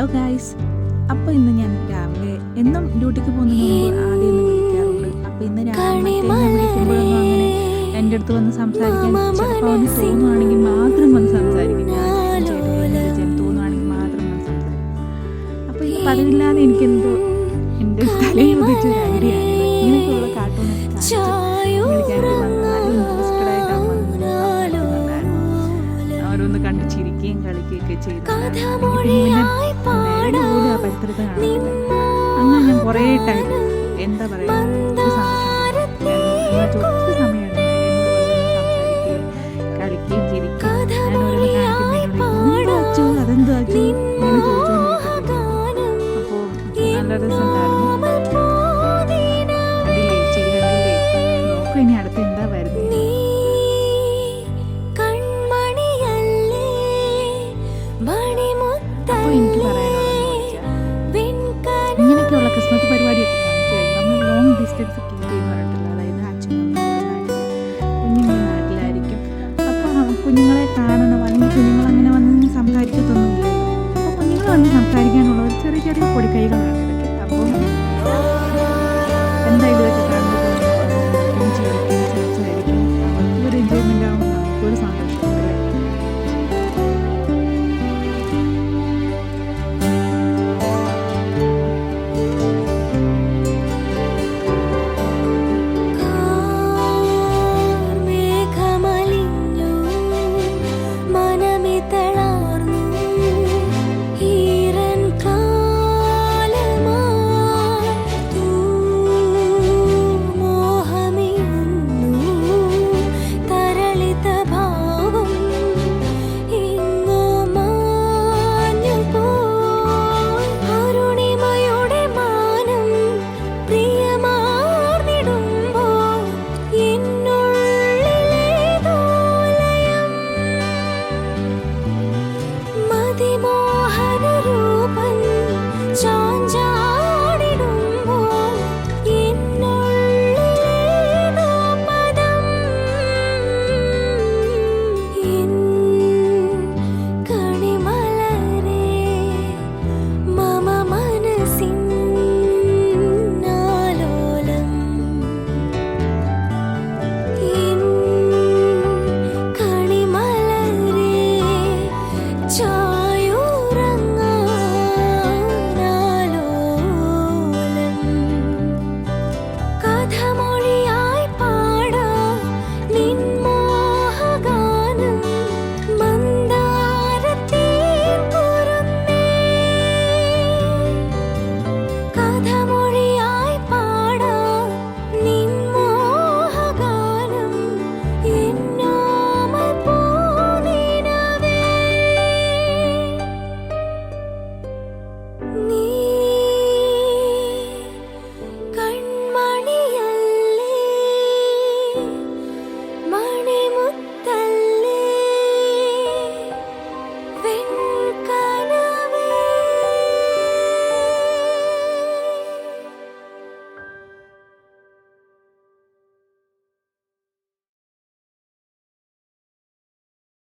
Hello guys അപ്പോൾ ഇന്ന് ഞാൻ രാവിലെ എന്നും ഡ്യൂട്ടിക്ക് പോകുന്നതിന് മുമ്പ് ആദ്യം ഒന്ന് വിളിക്കാറുണ്ട്. അപ്പോൾ ഇന്ന് രാവിലെ വിളിക്കുമ്പോഴൊന്നും അങ്ങനെ എന്റെ അടുത്ത് വന്ന് സംസാരിക്കാൻ ചിലപ്പോൾ അവന് തോന്നുവാണെങ്കിൽ മാത്രം വന്ന് സംസാരിക്കും. ഞാൻ തോന്നുവാണെങ്കിൽ മാത്രം വന്ന് സംസാരിക്കും. അപ്പോൾ ഇത് പതിവില്ലാതെ എനിക്കെന്തോ എന്റെ തലയിൽ ചിരിക്കുകയും കളിക്കുകയൊക്കെ ചെയ്തു. അങ്ങനെ ഞാൻ കുറേ ടൈം എന്താ പറയുക? കാണണം അല്ലെങ്കിൽ കുഞ്ഞുങ്ങൾ അങ്ങനെ വന്ന് സംസാരിക്കത്തൊന്നുമില്ലല്ലോ. അപ്പോൾ കുഞ്ഞുങ്ങൾ വന്ന് സംസാരിക്കാനുള്ള ഒരു ചെറിയ ചെറിയ പൊടിക്കൈകളാണ്